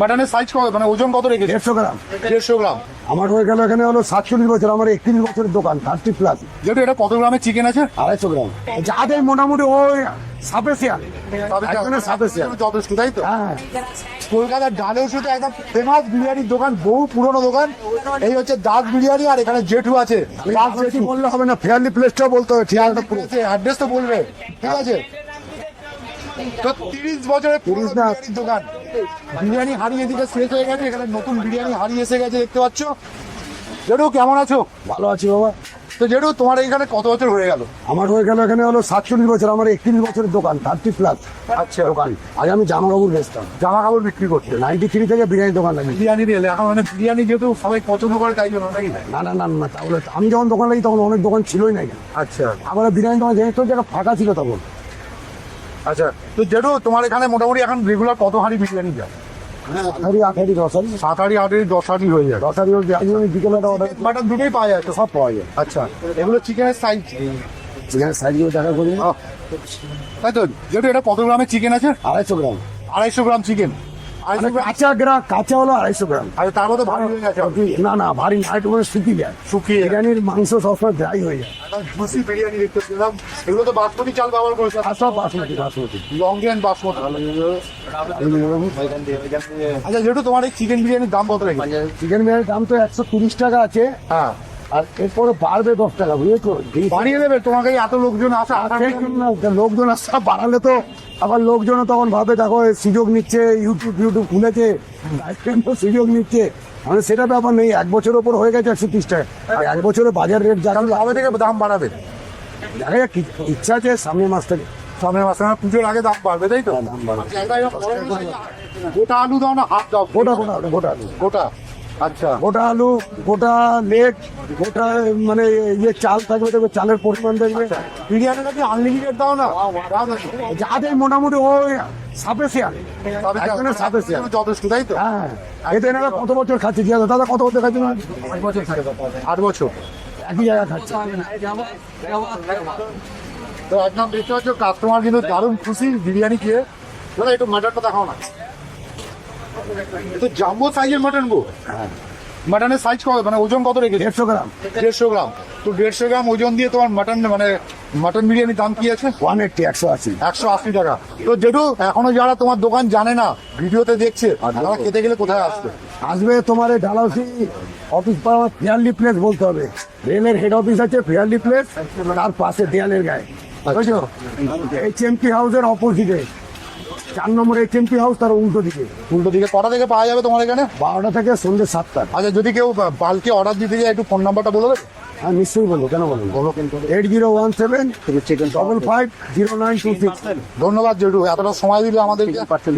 মাটনের সাইজ কত? মানে ওজন কত রেখেছে? দেড়শো গ্রাম। দেড়শো গ্রাম। আমার হয়ে গেল এখানে হলো সাতচল্লিশ বছর আমার একত্রিশ বছরের দোকান থার্টি প্লাস যেহেতু এটা কত গ্রামের চিকেন আছে? আড়াইশো গ্রাম। যাদের মোটামুটি ওই যথেষ্ট তাই তো? হ্যাঁ। কলকাতার শুধু একদম ফেমাস বিরিয়ানির দোকান বহু পুরনো দোকান। এই হচ্ছে দাস বিরিয়ানি আর এখানে জেঠু আছে। বললে হবে না? ফেয়ারলি প্লেসটাও বলতে হবে অ্যাড্রেস তো বলবে। ঠিক আছে? তো তিরিশ বছরের। দোকান। বিরিয়ানি হাড়ি এদিকে শেষ হয়ে গেছে এখানে নতুন বিরিয়ানি হাড়ি এসে গেছে দেখতে পাচ্ছ? জেঠু কেমন আছো? ভালো আছি বাবা। তো জেঠু তোমার এখানে কত বছর হয়ে গেল? আমার হয়ে গেল এখানে হলো সাতচল্লিশ বছর আমার একত্রিশ বছরের দোকান থার্টি প্লাস। আচ্ছা। দোকান। আগে আমি জামা কাপড় বেচতাম। জামা কাপড় বিক্রি করছে নাইনটি থ্রি থেকে বিরিয়ানি দোকান লাগে বিরিয়ানি এলে এখন মানে বিরিয়ানি যেহেতু সবাই পছন্দ করে তাই জন্য নাকি? না না না না তাহলে আমি যখন দোকান লাগি তখন অনেক দোকান ছিলই না। আচ্ছা। আমার বিরিয়ানি দোকান যেহেতু জায়গা ফাঁকা ছিল তখন। আচ্ছা তো জেঠু তোমার এখানে মোটামুটি এখন রেগুলার কত হাঁড়ি বিরিয়ানি যায়? আঠারি দশ সাত হাঁড়ি আট হাঁড়ি দশ হাঁড়ি হয়ে যায়। দশ বিকেলে অর্ডার মাটন দুটোই পাওয়া যায় তো? সব পাওয়া যায়। আচ্ছা এগুলো চিকেনের সাইজ সাইজগুলো দেখা করি। তাই তো? যেহেতু এটা কত গ্রামের চিকেন আছে? আড়াইশো গ্রাম। আড়াইশো গ্রাম চিকেন আড়াইশো গ্রাম কাঁচা হলো আড়াইশো গ্রাম। আর তার মধ্যে ভারী হয়ে গেছে। না না ভারী না একটু শুকিয়ে যায়। শুকিয়ে বিরিয়ানির মাংস সবসময় ড্রাই হয়ে যায়। জুসি বিরিয়ানি দেখতে পেলাম। এগুলো তো বাসমতি চাল ব্যবহার করেছে। সব বাসমতি বাসমতি। লং বাসমতি। আচ্ছা যেহেতু তোমার এই চিকেন বিরিয়ানির দাম কত রেখে চিকেন বিরিয়ানির দাম তো একশো তিরিশ টাকা আছে। হ্যাঁ। আর এরপরে বাড়বে দশ টাকা বুঝেছ বাড়িয়ে দেবে তোমাকে এত লোকজন আসা জন্য লোকজন আসছে বাড়ালে তো আবার লোকজন তখন ভাবে দেখো সুযোগ নিচ্ছে ইউটিউব ইউটিউব খুলেছে তো সুযোগ নিচ্ছে। মানে সেটা ব্যাপার নেই এক বছর ওপর হয়ে গেছে একশো তিরিশ টাকা। এক বছরে বাজার রেট যা কারণ কবে থেকে দাম বাড়াবে। দেখা যাক ইচ্ছা আছে সামনের মাস থেকে। সামনের মাসে মানে পুজোর আগে দাম বাড়বে তাই তো? দাম বাড়বে। গোটা আলু দাও না হাফ দাও। গোটা গোটা গোটা আলু। গোটা? আচ্ছা। গোটা আলু গোটা লেগ গোটা মানে ইয়ে চাল থাকবে দেখবে চালের পরিমাণ দেখবে। বিরিয়ানি নাকি আনলিমিটেড দাও না? যাদের মোটামুটি ওই সাপেসিয়াল একজনের যথেষ্ট তাই তো? হ্যাঁ। এতে এনারা কত বছর খাচ্ছে জিজ্ঞাসা দাদা কত বছর খাচ্ছে? না আট বছর? একই জায়গা খাচ্ছে। তো একদম দেখতে পাচ্ছ কাস্টমার কিন্তু দারুণ খুশি বিরিয়ানি খেয়ে। দাদা একটু মাটনটা দেখাও না। তো জাম্বো সাইজের মাটন গো মাটনের সাইজ কত? মানে ওজন কত রেখেছে? দেড়শো গ্রাম। দেড়শো গ্রাম। তো দেড়শো গ্রাম ওজন দিয়ে তোমার মাটন মানে মাটন বিরিয়ানির দাম কি আছে? ওয়ান এইটটি একশো আশি। একশো আশি টাকা। তো যেটু এখনও যারা তোমার দোকান জানে না ভিডিওতে দেখছে তারা খেতে গেলে কোথায় আসবে? আসবে তোমার এই ডালাউসি অফিস পাওয়া ফেয়ারলি প্লেস বলতে হবে। রেলের হেড অফিস আছে ফেয়ারলি প্লেস তার পাশে দেয়ালের গায়ে। বুঝছ? এইচ এম পি হাউসের অপোজিটে চার নম্বর টেম্পি হাউস তার উল্টো দিকে। উল্টো দিকে কটা থেকে পাওয়া যাবে তোমার এখানে? বারোটা থেকে সন্ধ্যে সাতটা। আচ্ছা যদি কেউ বালকে অর্ডার দিতে যায় একটু ফোন নাম্বারটা বলে দেবে? হ্যাঁ নিশ্চয়ই বলব কেন বলব বলো কিন্তু। Eight zero one seven double five zero nine two six ধন্যবাদ জেঠু। এতটা সময় দিলে আমাদের পার্সেল